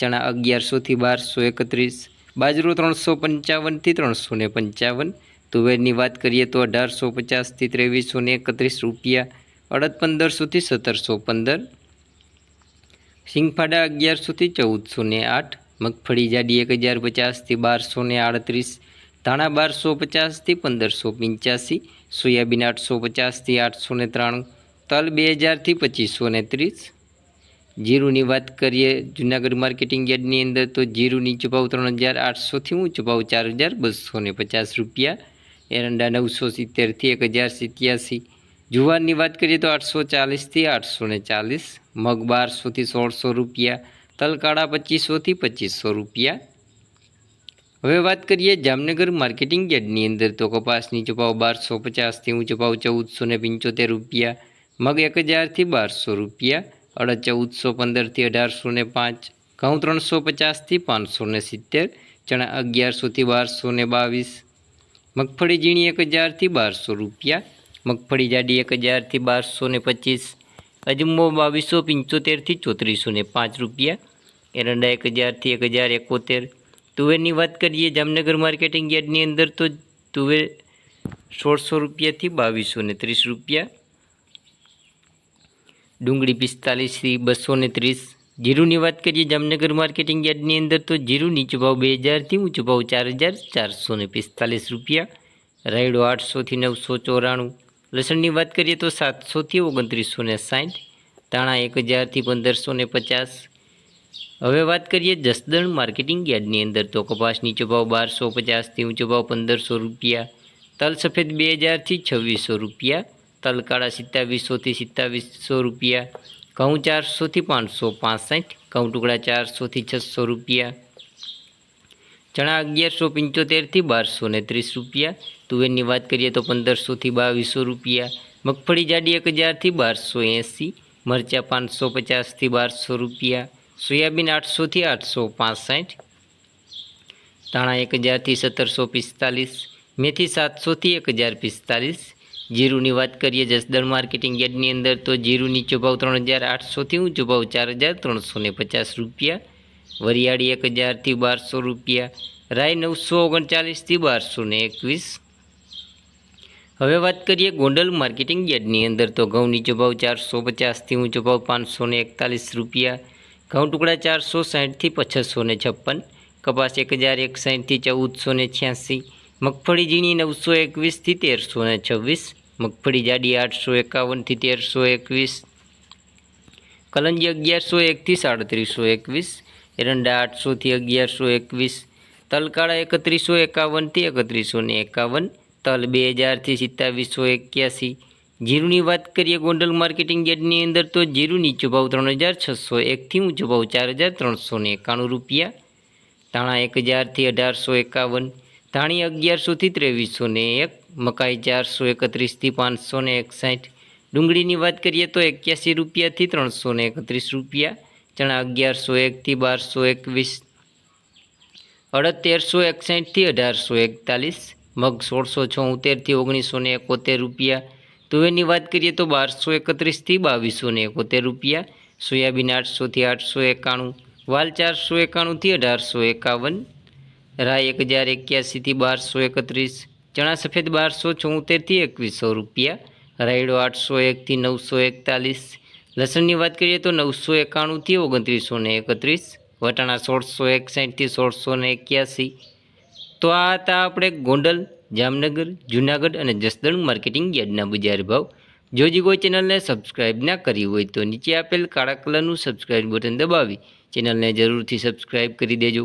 ચણા અગિયારસોથી બારસો એકત્રીસ, બાજરો ત્રણસો પંચાવનથી ત્રણસો ને પંચાવન, તુવેરની વાત કરીએ તો અઢારસો પચાસથી ત્રેવીસો ને એકત્રીસ રૂપિયા, અડદ પંદરસોથી સત્તરસો પંદર સિંગફાડા અગિયારસોથી ચૌદસો ને આઠ, મગફળી જાડી એક હજાર પચાસથી બારસો ને આડત્રીસ, ધાણા બારસો પચાસથી પંદરસો પંચ્યાસી, સોયાબીન આઠસો પચાસથી આઠસો ને ત્રાણું, તલ બે હજારથી પચીસો ને ત્રીસ જીરુની વાત કરીએ, જુનાગઢ માર્કેટિંગ યાર્ડની અંદર તો જીરુંની નીચો ત્રણ હજાર આઠસોથી ઊંચો ભાવ ચાર હજાર બસો ને પચાસ રૂપિયા, એરંડા નવસો સિત્તેરથી એક હજાર સિત્યાસી. જુવારની વાત કરીએ તો આઠસો ચાલીસથી આઠસો ને ચાલીસ, મગ બારસોથી સોળસો રૂપિયા, તલકાળા પચીસોથી પચીસો રૂપિયા. હવે વાત કરીએ જામનગર માર્કેટિંગ યાર્ડની અંદર તો કપાસની નીચો બારસો પચાસથી ઊંચો ભાવ ચૌદસો ને પંચોતેર રૂપિયા, મગ એક હજારથી બારસો રૂપિયા અડદ ચૌદસો પંદરથી અઢારસો ને પાંચ, ઘઉં ત્રણસો પચાસથી પાંચસો ને સિત્તેર, ચણા અગિયારસોથી બારસો ને બાવીસ, મગફળી ઝીણી એક હજારથી બારસો રૂપિયા, મગફળી જાડી એક હજારથી બારસો ને પચીસ, અજમો બાવીસો પંચોતેરથી ચોત્રીસો ને પાંચ રૂપિયા, એરંડા એક હજારથી એક હજાર એકોતેર. તુવેરની વાત કરીએ જામનગર માર્કેટિંગ યાર્ડની અંદર તો તુવેર સોળસો રૂપિયાથી બાવીસો ને ત્રીસ રૂપિયા ડુંગળી પિસ્તાલીસથી બસો ને ત્રીસ. જીરુની વાત કરીએ જામનગર માર્કેટિંગ યાર્ડની અંદર, તો જીરું નીચો ભાવ બે હજારથી ઊંચો ભાવ ચાર હજાર ચારસો ને પિસ્તાલીસ રૂપિયા. રાયડો આઠસોથી નવસો ચોરાણું. લસણની વાત કરીએ તો સાતસોથી ઓગણત્રીસો ને સાઠ. ધાણા એક હજારથી પંદરસો ને પચાસ. હવે વાત કરીએ જસદણ માર્કેટિંગ યાર્ડની અંદર, તો કપાસ નીચો ભાવ બારસો પચાસથી ઊંચો ભાવ પંદરસો રૂપિયા. તલ સફેદ બે હજારથી છવ્વીસો રૂપિયા. તલ કાળા સિત્તાવીસોથી સિત્તાવીસો રૂપિયા. ઘઉં ચારસોથી પાંચસો પાસઠ, ઘઉં ટુકડા ચારસોથી છસો રૂપિયા. ચણા અગિયારસો પંચોતેરથી બારસો ને ત્રીસ રૂપિયા. તુવેરની વાત કરીએ તો પંદરસોથી બાવીસો રૂપિયા. મગફળી જાડી એક હજારથી બારસો એંસી, મરચાં પાંચસો પચાસથી બારસો રૂપિયા. સોયાબીન આઠસોથી આઠસો પાસઠ, ધાણા એક હજારથી સત્તરસો પિસ્તાલીસ, મેથી સાતસોથી એક હજાર પિસ્તાલીસ જીરુની વાત કરીએ, જસદણ માર્કેટિંગ યાર્ડની અંદર તો જીરું નીચો ત્રણ હજાર આઠસોથી ઊંચો ભાવ ચાર હજાર ત્રણસો ને પચાસ રૂપિયા, વરિયાળી એક હજારથી બારસો રૂપિયા રાય નવસો ઓગણચાલીસથી બારસો ને એકવીસ. હવે વાત કરીએ ગોંડલ માર્કેટિંગ યાર્ડની અંદર તો ઘઉં નીચો ચારસો પચાસથી ઊંચો ભાવ પાંચસો ને એકતાલીસ રૂપિયા, ઘઉં ટુકડા ચારસો સાઠથી પછસો ને છપ્પન, કપાસ એક હજાર એક સાઠથી ચૌદસો ને છ્યાસી, મગફળી ઝીણી નવસો એકવીસથી તેરસો ને છવ્વીસ મગફળી જાડી આઠસો એકાવનથી તેરસો એકવીસ. કલંજી અગિયારસો એકથી સાડત્રીસો એકવીસ. એરંડા આઠસોથી અગિયારસો એકવીસ. તલકાળા એકત્રીસો એકાવનથી એકત્રીસો ને એકાવન. તલ બે હજારથી સિત્તાવીસો એક્યાસી. જીરુની વાત કરીએ ગોંડલ માર્કેટિંગ યાર્ડની અંદર તો જીરું નીચો ભાવ ત્રણ હજાર છસો એકથી ઊંચો ભાવ ચાર હજાર ત્રણસો એકાણું રૂપિયા. ધાણા એક હજારથી અઢારસો એકાવન. ધાણી અગિયારસોથી ત્રેવીસો ને એક, મકાઈ ચારસો એકત્રીસથી પાંચસો ને એકસાઠ. ડુંગળીની વાત કરીએ તો એક્યાસી રૂપિયાથી ત્રણસો ને એકત્રીસ રૂપિયા, ચણા અગિયારસો એકથી બારસો એકવીસ. અડદ તેરસો એકસાઠથી અઢારસો એકતાલીસ, મગ સોળસો છોતેરથી ઓગણીસો ને એકોતેર રૂપિયા. તુવેરની વાત કરીએ તો બારસો એકત્રીસથી બાવીસો ને એકોતેર રૂપિયા, સોયાબીન આઠસોથી આઠસો એકાણું, વાલ ચારસો એકાણુંથી અઢારસો એકાવન રાય એક હજાર એક્યાસીથી બારસો એકત્રીસ, ચણા સફેદ બારસો ચોતેરથી એકવીસો રૂપિયા, રાયડો આઠસો એકથી નવસો એકતાલીસ, લસણની વાત કરીએ તો નવસો એકાણુંથી ઓગણત્રીસો ને એકત્રીસ, વટાણા સોળસો એકસાઠથી સોળસો ને એક્યાસી. તો આ હતા આપણે ગોંડલ, જામનગર, જુનાગઢ અને જસદણ માર્કેટિંગ યાર્ડના બજાર ભાવ. જો જે કોઈ ચેનલને સબસ્ક્રાઇબ ના કરી હોય તો નીચે આપેલ કાળા કલરનું સબસ્ક્રાઇબ બટન દબાવી. ચેનલને જરૂરથી સબસ્ક્રાઇબ કરી દેજો.